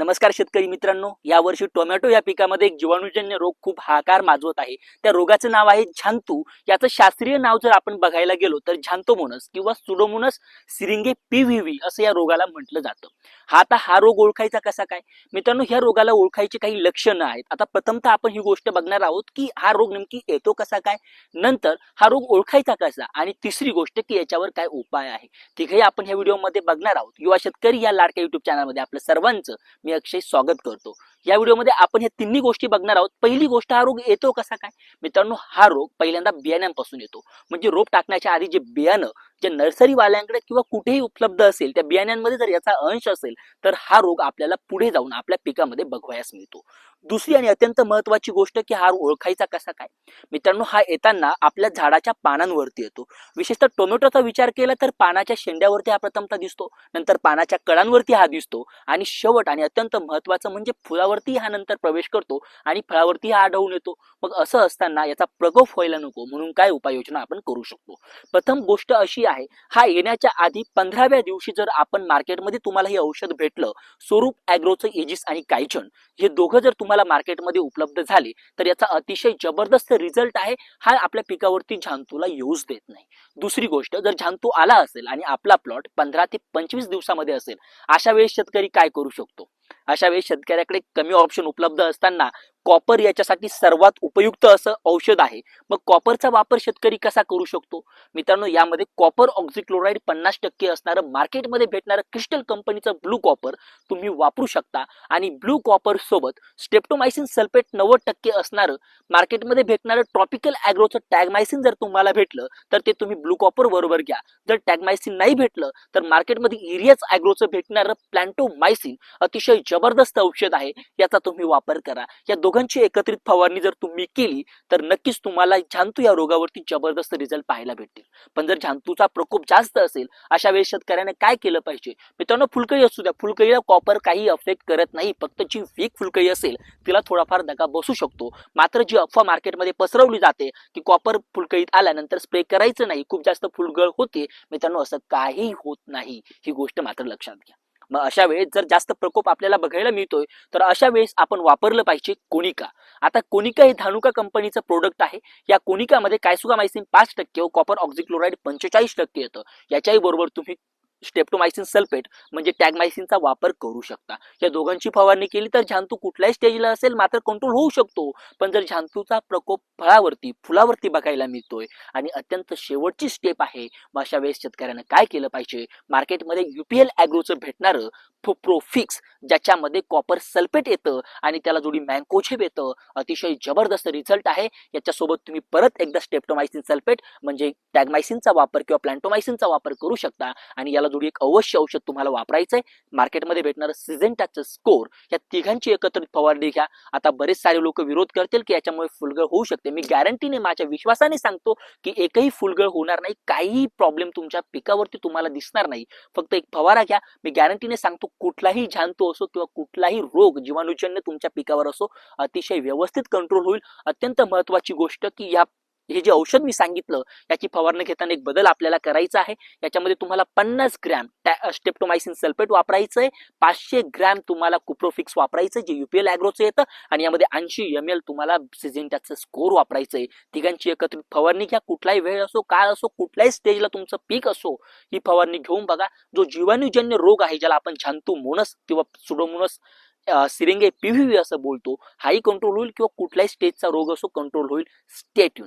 नमस्कार शेतकरी मित्रांनो यावर्षी टोमॅटो या पिकामध्ये एक जीवाणूजन्य रोग खूप हाकार माजवत आहे. त्या रोगाचं नाव आहे झांतू. याचं शास्त्रीय नाव जर आपण बघायला गेलो तर झांतोमोनस किंवा सुडोमोनस सिरिंगे पीव्हीव्ही असं या रोगाला म्हटलं जातं. हा आता हा रोग ओळखायचा कसा काय? मित्रांनो ह्या रोगाला ओळखायची काही लक्षणं आहेत. आता प्रथमतः आपण ही गोष्ट बघणार आहोत की हा रोग नेमकी येतो कसा काय? नंतर हा रोग ओळखायचा कसा? आणि तिसरी गोष्ट की याच्यावर काय उपाय आहे? तिघही आपण ह्या व्हिडिओमध्ये बघणार आहोत. युवा शेतकरी या लाडक्या युट्यूब चॅनलमध्ये आपलं सर्वांचं मी अक्षय स्वागत करतो. या व्हिडिओमध्ये आपण ह्या तिन्ही गोष्टी बघणार आहोत. पहिली गोष्ट हा रोग येतो कसा काय? मित्रांनो हा रोग पहिल्यांदा बियाण्यांपासून येतो. म्हणजे रोप टाकण्याच्या आधी जे बियाणं जे नर्सरीवाल्यांकडे किंवा कुठेही उपलब्ध असेल त्या बियाण्यांमध्ये जर याचा अंश असेल तर हा रोग आपल्याला पुढे जाऊन आपल्या पिकामध्ये बघवायस मिळतो. दुसरी आणि अत्यंत महत्वाची गोष्ट की हा ओळखायचा कसा काय? मित्रांनो हा येताना आपल्या झाडाच्या पानांवरती येतो. विशेषतः टोमॅटोचा विचार केला तर पानाच्या शेंड्यावरती हा प्रथमता दिसतो. नंतर पानाच्या कळांवरती हा दिसतो. आणि शेवट आणि अत्यंत महत्वाचं म्हणजे फळावरती हा नंतर प्रवेश करतो आणि फळावरती हा आढळून येतो. मग असं असताना याचा प्रकोप व्हायला नको म्हणून काय उपाययोजना आपण करू शकतो? प्रथम गोष्ट अशी आहे हा येण्याच्या आधी पंधराव्या दिवशी जर आपण मार्केटमध्ये तुम्हाला हे औषध भेटलं स्वरूप अॅग्रोचं एजिस आणि कायचन हे दोघं जर तुम्हाला मार्केटमध्ये उपलब्ध झाले तर याचा अतिशय जबरदस्त रिझल्ट आहे हा आपल्या पिकावरती झांतूला येऊच देत नाही. दुसरी गोष्ट जर झांतू आला असेल आणि आपला प्लॉट पंधरा ते पंचवीस दिवसामध्ये असेल अशा वेळेस शेतकरी काय करू शकतो? अशा वेळी शेतकऱ्याकडे कमी ऑप्शन उपलब्ध असताना कॉपर याच्यासाठी सर्वात उपयुक्त असं औषध आहे. मग कॉपरचा वापर शेतकरी कसा करू शकतो? मित्रांनो यामध्ये कॉपर ऑक्झिक्लोराईड पन्नास टक्के असणारं मार्केटमध्ये भेटणारं क्रिस्टल कंपनीचं ब्लू कॉपर तुम्ही वापरू शकता. आणि ब्लू कॉपर सोबत स्टेप्टोमायसिन सल्फेट नव्वद टक्के असणारं मार्केटमध्ये भेटणारं ट्रॉपिकल अॅग्रोचं टॅगमायसिन जर तुम्हाला भेटलं तर ते तुम्ही ब्लू कॉपर बरोबर घ्या. जर टॅगमायसिन नाही भेटलं तर मार्केटमध्ये इरियाच अॅग्रोचं भेटणारं प्लॅन्टोमायसिन अतिशय जबरदस्त औषध आहे. याचा तुम्ही वापर करा. या दोघांची एकत्रित फवारणी जर तुम्ही केली तर नक्कीच तुम्हाला झांतू या रोगावरती जबरदस्त रिझल्ट पाहायला भेटतील. पण जर झांतूचा प्रकोप जास्त असेल अशा वेळेस शेतकऱ्याने काय केलं पाहिजे? मित्रांनो फुलकळी असू द्या. फुलकळीला कॉपर काही अफेक्ट करत नाही. फक्त जी वीक फुलकळी असेल तिला थोडाफार धगा बसू शकतो. मात्र जी अफवा मार्केटमध्ये पसरवली जाते की कॉपर फुलकळीत आल्यानंतर स्प्रे करायचं नाही खूप जास्त फुलगळ होते मित्रांनो असं काही होत नाही. ही गोष्ट मात्र लक्षात घ्या. मग अशा वेळेस जर जास्त प्रकोप आपल्याला बघायला मिळतोय तर अशा वेळेस आपण वापरलं पाहिजे कोनिका. आता कोनिका हे धानुका कंपनीचं प्रोडक्ट आहे. या कोनिकामध्ये कायसुगामायसिन पाच टक्के व कॉपर ऑक्झिक्लोराईड पंचेचाळीस टक्के येतं. याच्याही बरोबर तुम्ही स्टेप्टोमायसिन सल्फेट म्हणजे टॅगमायसिनचा वापर करू शकता. या दोघांची फवारणी केली तर झांतू कुठल्याही स्टेजला असेल मात्र कंट्रोल होऊ शकतो. पण जर झांतूचा प्रकोप फळावरती फुलावरती बघायला मिळतोय आणि अत्यंत शेवटची स्टेप आहे मग अशा वेळेस शेतकऱ्यानं काय केलं पाहिजे? मार्केटमध्ये युपीएल अॅग्रोचं भेटणारं प्रोफिक्स ज्याच्यामध्ये कॉपर सल्फेट येतं आणि त्याला जोडी मँकोझेब येतं अतिशय जबरदस्त रिझल्ट आहे. याच्यासोबत तुम्ही परत एकदा स्टेप्टोमायसिन सल्फेट म्हणजे टॅगमायसिनचा वापर किंवा प्लॅन्टोमायसिनचा वापर करू शकता आणि याला जोडी एक अवश्य औषध तुम्हाला वापरायचं आहे मार्केटमध्ये भेटणारं सिझेंटाचं स्कोर या तिघांची एकत्रित फवारणी घ्या. आता बरेच सारे लोक विरोध करतील की याच्यामुळे फुलगळ होऊ शकते. मी गॅरंटीने माझ्या विश्वासाने सांगतो की एकही फुलगळ होणार नाही. काहीही प्रॉब्लेम तुमच्या पिकावरती तुम्हाला दिसणार नाही. फक्त एक फवारा घ्या. मी गॅरंटीने सांगतो कुठलाही झांतो असो किंवा कुठलाही रोग जीवाणूजन्य तुमच्या पिकावर असो अतिशय व्यवस्थित कंट्रोल होईल. अत्यंत महत्वाची गोष्ट की या हे जे औषध मी सांगितलं याची फवारणी घेताना एक बदल आपल्याला करायचा आहे. याच्यामध्ये तुम्हाला पन्नास ग्रॅम स्टेप्टोमायसिन सल्फेट वापरायचंय. पाचशे ग्रॅम तुम्हाला कुप्रोफिक्स वापरायचं जे युपीएल अॅग्रोचं येतं. आणि यामध्ये ऐंशी एम एल तुम्हाला सिझेंटाचं स्कोर वापरायचंय. तिघांची एकत्रित फवारणी घ्या. कुठलाही वेळ असो काळ असो कुठल्याही स्टेजला तुमचं पीक असो ही फवारणी घेऊन बघा. जो जीवाणूजन्य रोग आहे ज्याला आपण झांतू मोनस किंवा सुडोमोनस सिरिंगे पीव्हीव्ही असं बोलतो हाही कंट्रोल होईल किंवा कुठल्याही स्टेजचा रोग असो कंट्रोल होईल. स्टेट